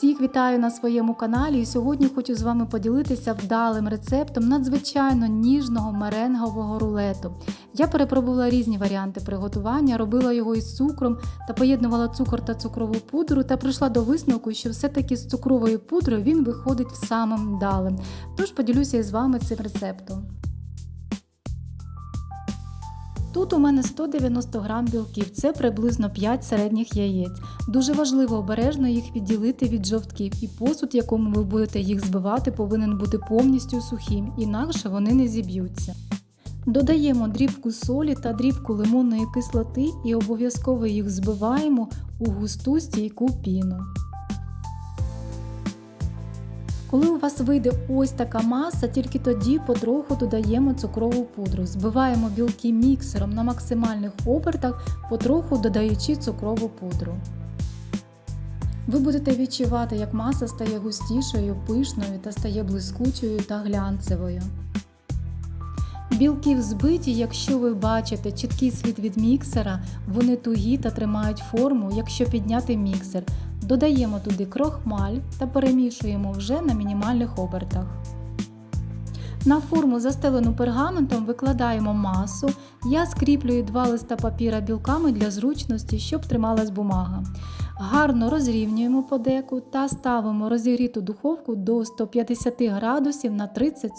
Всіх вітаю на своєму каналі і сьогодні хочу з вами поділитися вдалим рецептом надзвичайно ніжного меренгового рулету. Я перепробувала різні варіанти приготування, робила його із цукром та поєднувала цукор та цукрову пудру та прийшла до висновку, що все-таки з цукровою пудрою він виходить в самим вдалим. Тож поділюся із вами цим рецептом. Тут у мене 190 грам білків, це приблизно 5 середніх яєць. Дуже важливо обережно їх відділити від жовтків, і посуд, якому ви будете їх збивати, повинен бути повністю сухим, інакше вони не зіб'ються. Додаємо дрібку солі та дрібку лимонної кислоти і обов'язково їх збиваємо у густу стійку піну. Коли у вас вийде ось така маса, тільки тоді потроху додаємо цукрову пудру. Збиваємо білки міксером на максимальних обертах, потроху додаючи цукрову пудру. Ви будете відчувати, як маса стає густішою, пишною та стає блискучою та глянцевою. Білки взбиті, якщо ви бачите чіткий світ від міксера, вони тугі та тримають форму, якщо підняти міксер. Додаємо туди крохмаль та перемішуємо вже на мінімальних обертах. На форму, застелену пергаментом, викладаємо масу. Я скріплюю два листа папіра білками для зручності, щоб трималась бумага. Гарно розрівнюємо подеку та ставимо розігріту духовку до 150 градусів на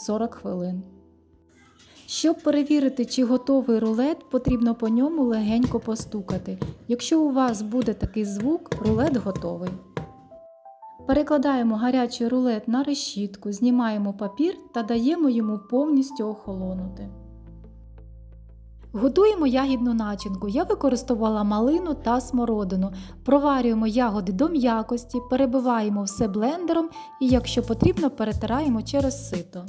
30-40 хвилин. Щоб перевірити, чи готовий рулет, потрібно по ньому легенько постукати. Якщо у вас буде такий звук, рулет готовий. Перекладаємо гарячий рулет на решітку, знімаємо папір та даємо йому повністю охолонути. Готуємо ягідну начинку. Я використовувала малину та смородину. Проварюємо ягоди до м'якості, перебиваємо все блендером і, якщо потрібно, перетираємо через сито.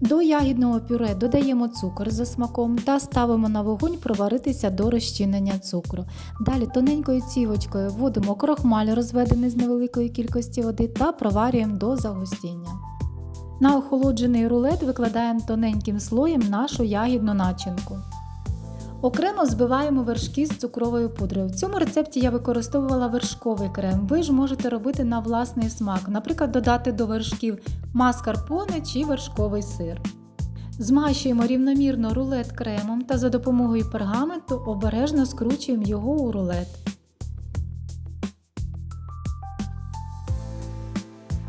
До ягідного пюре додаємо цукор за смаком та ставимо на вогонь проваритися до розчинення цукру. Далі тоненькою цівочкою вводимо крохмаль, розведений з невеликої кількості води, та проварюємо до загустіння. На охолоджений рулет викладаємо тоненьким слоєм нашу ягідну начинку. Окремо збиваємо вершки з цукровою пудрою. В цьому рецепті я використовувала вершковий крем. Ви ж можете робити на власний смак, наприклад, додати до вершків маскарпоне чи вершковий сир. Змащуємо рівномірно рулет кремом та за допомогою пергаменту обережно скручуємо його у рулет.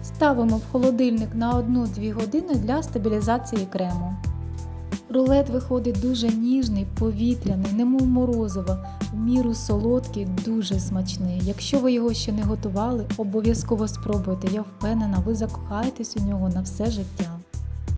Ставимо в холодильник на 1-2 години для стабілізації крему. Рулет виходить дуже ніжний, повітряний, немов морозиво, в міру солодкий, дуже смачний. Якщо ви його ще не готували, обов'язково спробуйте. Я впевнена, ви закохаєтесь у нього на все життя.